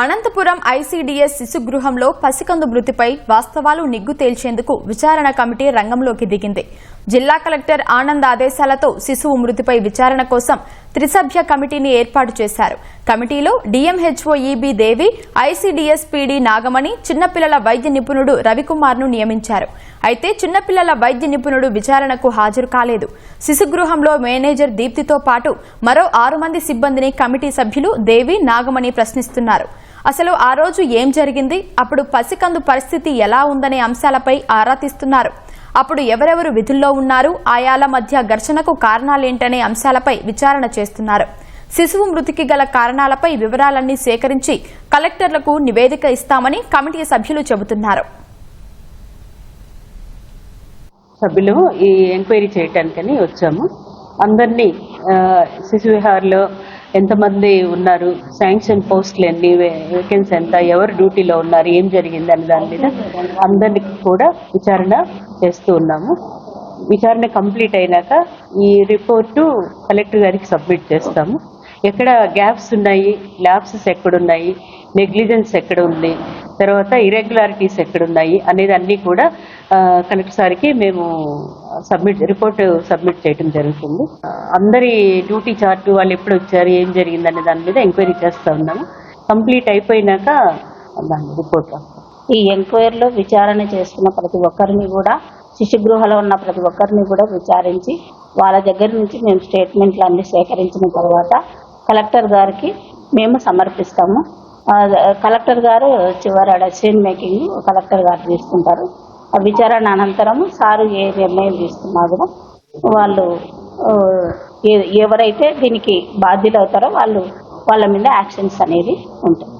Anantapuram ICDS శిశుగృహంలో పసికందు మృతిపై వాస్తవాలు నిగ్గు తేల్చేందుకు విచారణ కమిటీ రంగంలోకి దిగింది. జిల్లా కలెక్టర్ ఆనంద్ ఆదేశాలతో శిశువు మృతిపై విచారణ కోసం త్రిసభ్య కమిటీని ఏర్పాటు చేశారు. కమిటీలో DMHO EB Devi ICDS PD Nagamani చిన్నపిల్లల వైద్య నిపుణుడు రవికుమార్ను నియమించారు. అయితే చిన్నపిల్లల వైద్య నిపుణుడు విచారణకు హాజరు కాలేదు. శిశుగృహంలో మేనేజర్ దీప్తితో పాటు మరో ఆరు మంది సిబ్బందిని కమిటీ సభ్యులు దేవి నాగమణి ప్రశ్నిస్తున్నారు. అసలు ఆ రోజు ఏం జరిగింది? అప్పుడు పసికందు పరిస్థితి ఎలా ఉందనే అంశాలపై ఆరా తీస్తున్నారు. అప్పుడు ఎవరెవరు విధుల్లో ఉన్నారు? ఆయాల మధ్య ఘర్షణకు కారణాలేంటనే అంశాలపై విచారణ చేస్తున్నారు. శిశువు మృతికి గల కారణాలపై వివరాలన్నీ సేకరించి కలెక్టర్లకు నివేదిక ఇస్తామని కమిటీ సభ్యులు చెబుతున్నారు. సభ్యులు ఈ ఎంక్వైరీ చేయటానికని వచ్చాము. అందరినీ శిశు విహార్లో ఎంతమంది ఉన్నారు? శాంక్షన్ పోస్టులు ఎన్ని? వేకెన్సీ ఎంత? ఎవరు డ్యూటీలో ఉన్నారు? ఏం జరిగింది? అనే దాని మీద అందరికి కూడా విచారణ చేస్తూ ఉన్నాము. విచారణ కంప్లీట్ అయినాక ఈ రిపోర్టు కలెక్టర్ గారికి సబ్మిట్ చేస్తాము. ఎక్కడ గ్యాప్స్ ఉన్నాయి? ల్యాబ్సెస్ ఎక్కడున్నాయి? నెగ్లిజెన్స్ ఎక్కడ ఉంది? తర్వాత ఇరెగ్యులారిటీస్ ఎక్కడున్నాయి అనేది అన్నీ కూడా ఆ, కలెక్టర్ సార్కి మేము సబ్మిట్ రిపోర్ట్ సబ్మిట్ చేయడం జరుగుతుంది. అందరి డ్యూటీ చార్ట్ వాళ్ళు ఎప్పుడు వచ్చారు ఏం జరిగింది అనే దాని మీద ఎంక్వైరీ చేస్తూ ఉన్నాము. కంప్లీట్ అయిపోయినాక దాని రిపోర్ట్ రాస్తాం. ఈ ఎంక్వైరీలో విచారణ చేస్తున్న ప్రతి ఒక్కరిని కూడా శిశుగృహలో ఉన్న ప్రతి ఒక్కరిని కూడా విచారించి వాళ్ళ దగ్గర నుంచి మేము స్టేట్మెంట్లు అన్ని సేకరించిన తర్వాత కలెక్టర్ గారికి మేము సమర్పిస్తాము. కలెక్టర్ గారు చివరి డెసిషన్ మేకింగ్ కలెక్టర్ గారు తీసుకుంటారు. ఆ విచారణ అనంతరం సారు ఏ నిర్ణయం తీసుకున్నా కూడా వాళ్ళు ఎవరైతే దీనికి బాధ్యులు అవుతారో వాళ్ళు వాళ్ళ మీద యాక్షన్స్ అనేది ఉంటాయి.